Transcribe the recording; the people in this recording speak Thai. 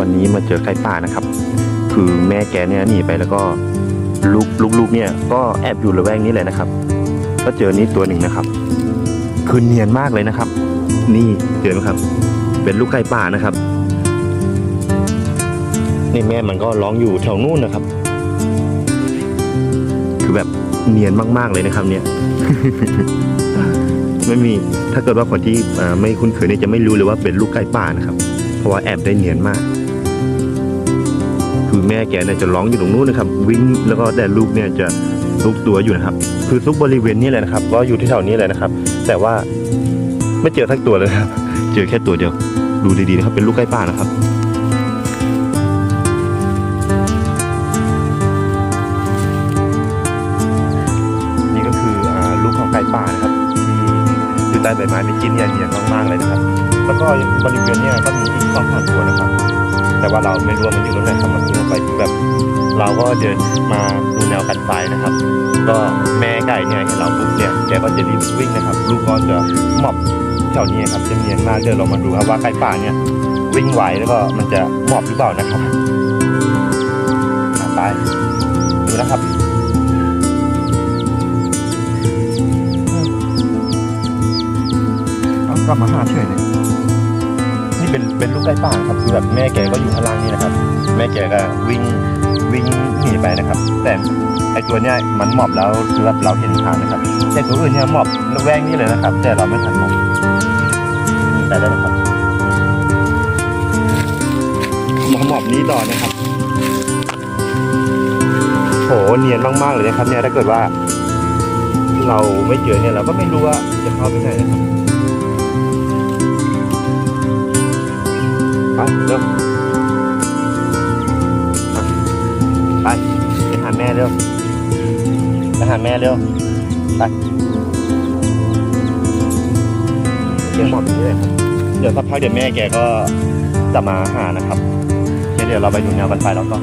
วันนี้มาเจอไก่ป่านะครับ คือแม่แกเนี่ยหนีไปแล้วก็ลูกลูกๆเนี่ยก็แอบอยู่ระแวกนี้เลยนะครับ ก็เจอนี้ตัวหนึ่งนะครับ คือเนียนมากเลยนะครับ นี่เจอไหมครับ เป็นลูกไก่ป่านะครับ นี่แม่มันก็ร้องอยู่แถวนู่นนะครับ คือแบบเนียนมากๆเลยนะครับ เนี่ยไม่มีถ้าเกิดว่าคนที่ไม่คุ้นเคยเนี่ยจะไม่รู้เลยว่าเป็นลูกไก่ป่านะครับ เพราะว่าแอบได้เนียนมาก คือแม่แกเนี่ยจะร้องอยู่ตรงนู้นนะครับ วิ่งแล้วก็แต่ลูกเนี่ยจะลุกตัวอยู่นะครับ คือทุกบริเวณนี้เลยนะครับ ก็อยู่ที่แถวนี้เลยนะครับ แต่ว่าไม่เจอทักตัวเลยครับ เจอแค่ตัวเดียว ดูดีๆนะครับ เป็นลูกไก่ป่านะครับนี่ก็คืออลูกของไก่ป่านะครับที่อยู่ใต้ใบไม้เป็นชิ้นใหญ่เนียมากๆเลยนะครับ แล้วก็บริเวณนี้ก็มีอีกสองสามตัวนะครับ แต่ว่าเราไม่รู้ว่ามันอยู่ตรงไหนครับมัน ไปแบบเราก็เดินมาดูแนวกันไฟนะครับ ก็แม่ไก่เนี่ยเห็นเราปุ๊บเนี่ยแกก็จะรีบวิ่งนะครับ ลูกก็จะหมอบแถวนี้ครับจะเนียนมากเดี๋ยวเรามาดูครับว่าไก่ป่าเนี่ยวิ่งไหวแล้วก็มันจะหมอบหรือเปล่านะครับไปดูนะครับเอากลับมาหาเฉยเลยนี่ เป็นเป็นลูกไก่ป่านครับคือแบบแม่แกก็อยู่ข้างล่างนี่นะครับ แม่แกก็วิ่งวิ่งหนีไปนะครับ แต่ไอตัวเนี้ยมันหมอบแล้วคือแบบเราเห็นทางนะครับ แต่ตัวอื่นเนี่ยหมอบแวงนี่เลยนะครับ แต่เราไม่ทันมองนี่ไปได้เลยครับมอบหมอบนี้ต่อนะครับโหเนียนมากๆเลยนะครับเนี่ยถ้าเกิดว่า เราไม่เจอเนี่ยเราก็ไม่รู้ว่าจะเข้าไปไหนนะครับ ไปเร็วไปไปหาแม่เร็วไปหาแม่เร็วไปเดี๋ยวหมอบอยู่นี่เลยครับเดี๋ยวสักพักเดี๋ยวแม่แกก็จะมาหานะครับ เดี๋ยวเราไปดูแนวกันไฟแล้วก็